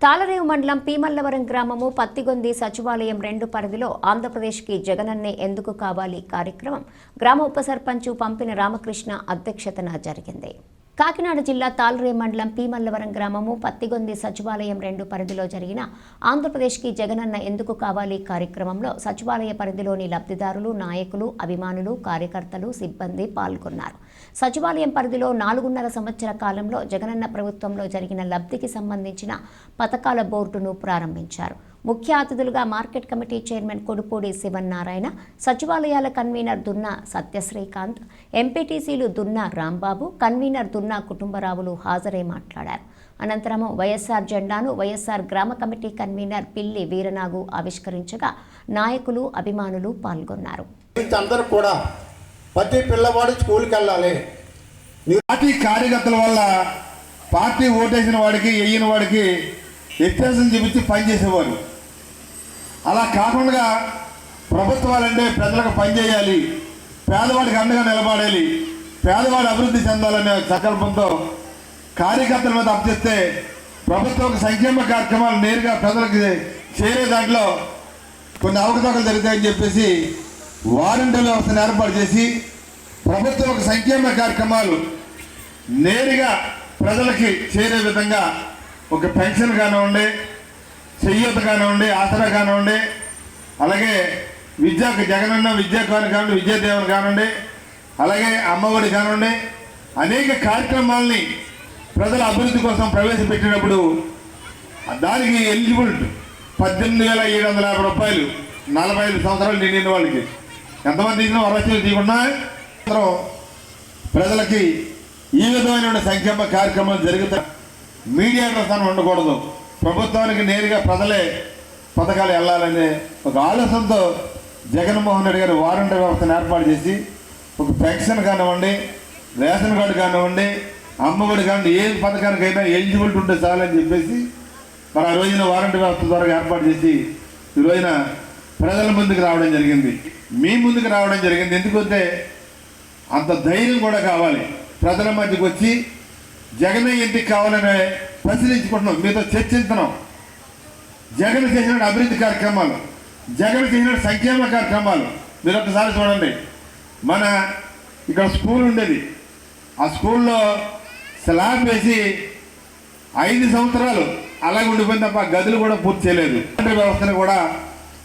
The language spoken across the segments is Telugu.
తాలరేవు మండలం పీమల్లవరం గ్రామము పత్తిగొంది సచివాలయం రెండు పరిధిలో ఆంధ్రప్రదేశ్కి జగనన్నే ఎందుకు కావాలి కార్యక్రమం గ్రామ ఉప సర్పంచు పంపిన రామకృష్ణ అధ్యక్షతన జరిగింది. కాకినాడ జిల్లా తాళరే మండలం పీమల్లవరం గ్రామము పత్తిగొంది సచివాలయం రెండు పరిధిలో జరిగిన ఆంధ్రప్రదేశ్కి జగనన్న ఎందుకు కావాలి కార్యక్రమంలో సచివాలయ పరిధిలోని లబ్ధిదారులు నాయకులు అభిమానులు కార్యకర్తలు సిబ్బంది పాల్గొన్నారు. సచివాలయం పరిధిలో నాలుగున్నర సంవత్సర కాలంలో జగనన్న ప్రభుత్వంలో జరిగిన లబ్ధికి సంబంధించిన పథకాల బోర్డును ప్రారంభించారు. ముఖ్య అతిథులుగా market committee chairman Kodupudi Sivannarayana సచివాలయాల కన్వీనర్ దున్నా సత్యశ్రీకాంత్ ఎంపీటీసీలు దున్నా రాంబాబు కన్వీనర్ దున్నా కుటుంబరావులు హాజరై మాట్లాడారు. అనంతరము వైఎస్ఆర్ జెండాను వైఎస్ఆర్ గ్రామ కమిటీ కన్వీనర్ పిల్లి వీరనాగు ఆవిష్కరించగా నాయకులు అభిమానులు పాల్గొన్నారు. అందరూ కూడా ప్రతి పిల్లవాడు స్కూల్కి వెళ్ళాలి పార్టీ కార్యకర్తల వల్ల పార్టీ ఓటేసిన వాడికి వేయని వాడికి వ్యత్యాసం చూపించి పనిచేసేవారు అలా కాకుండా ప్రభుత్వాలంటే ప్రజలకు పనిచేయాలి పేదవాడికి అండగా నిలబడాలి. పేదవాడు అభివృద్ధి చెందాలనే సంకల్పంతో కార్యకర్తల మీద అప్పచెప్తే ప్రభుత్వం సంక్షేమ కార్యక్రమాలు నేరుగా ప్రజలకు చేరే దాంట్లో కొన్ని అవకతవకలు జరుగుతాయని చెప్పేసి వారంటీ వ్యవస్థను ఏర్పాటు చేసి ప్రభుత్వం ఒక సంక్షేమ కార్యక్రమాలు నేరుగా ప్రజలకి చేరే విధంగా ఒక పెన్షన్ కానివ్వండి చెయ్యత కానివ్వండి ఆసరా కానివ్వండి అలాగే విద్యాకు జగనన్న విద్యా కాను కానివ్వండి విద్యాదేవుని కానివ్వండి అలాగే అమ్మఒడి కానివ్వండి అనేక కార్యక్రమాల్ని ప్రజల అభివృద్ధి కోసం ప్రవేశపెట్టినప్పుడు దానికి ఎలిజిబుల్ పద్దెనిమిది వేల ఏడు వందల యాభై రూపాయలు నలభై ఐదు సంవత్సరాలు నిండిన వాళ్ళకి. ఎంతమంది ఇచ్చిన వరసలు తీయకుండా ప్రజలకి ఈ విధమైన సంక్షేమ కార్యక్రమాలు జరుగుతాయి. మీడియా ప్రస్థానం ఉండకూడదు. ప్రభుత్వానికి నేరుగా ప్రజలే పథకాలు వెళ్ళాలనే ఒక ఆలోచనతో జగన్మోహన్ రెడ్డి గారు వారంటీ వ్యవస్థను ఏర్పాటు చేసి ఒక పెన్షన్ కానివ్వండి రేషన్ కార్డు కానివ్వండి అమ్మఒడి కానివ్వండి ఏ పథకానికైనా ఎలిజిబిలిటీ ఉంటే చాలని చెప్పేసి మరి ఆ రోజున వారంటీ వ్యవస్థ ద్వారా ఏర్పాటు చేసి ఈ రోజున ప్రజల ముందుకు రావడం జరిగింది. మీ ముందుకు రావడం జరిగింది. ఎందుకంటే అంత ధైర్యం కూడా కావాలి. ప్రజల మధ్యకి వచ్చి జగన్ ఇంటికి కావాలనే పరిశీలించుకుంటున్నాం. మీతో చర్చిస్తున్నాం జగన్ చేసిన అభివృద్ధి కార్యక్రమాలు జగన్ చేసిన సంక్షేమ కార్యక్రమాలు మీరు ఒకసారి చూడండి. మన ఇక్కడ స్కూల్ ఉండేది. ఆ స్కూల్లో స్లాబ్ వేసి ఐదు సంవత్సరాలు అలాగే ఉండిపోయింది తప్ప గదులు కూడా పూర్తి చేయలేదు. వ్యవస్థను కూడా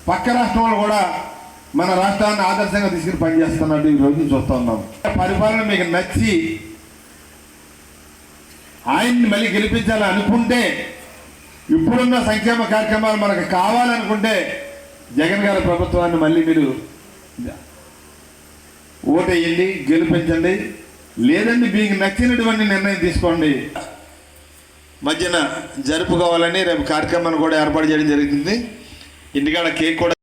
పక్క రాష్ట్రంలో కూడా మన రాష్ట్రాన్ని ఆదర్శంగా తీసుకుని పనిచేస్తున్నట్టు ఈరోజు చూస్తూ ఉన్నాం. పరిపాలన మీకు నచ్చి ఆయన్ని మళ్ళీ గెలిపించాలి అనుకుంటే ఇప్పుడున్న సంక్షేమ కార్యక్రమాలు మనకు కావాలనుకుంటే జగన్ గారి ప్రభుత్వాన్ని మళ్ళీ మీరు ఓటేయండి గెలిపించండి. లేదండి మీకు నచ్చినటువంటి నిర్ణయం తీసుకోండి. మధ్యన జరుపుకోవాలని రేపు కార్యక్రమాన్ని కూడా ఏర్పాటు చేయడం జరుగుతుంది. ఇంటికాడ కేక్ కూడా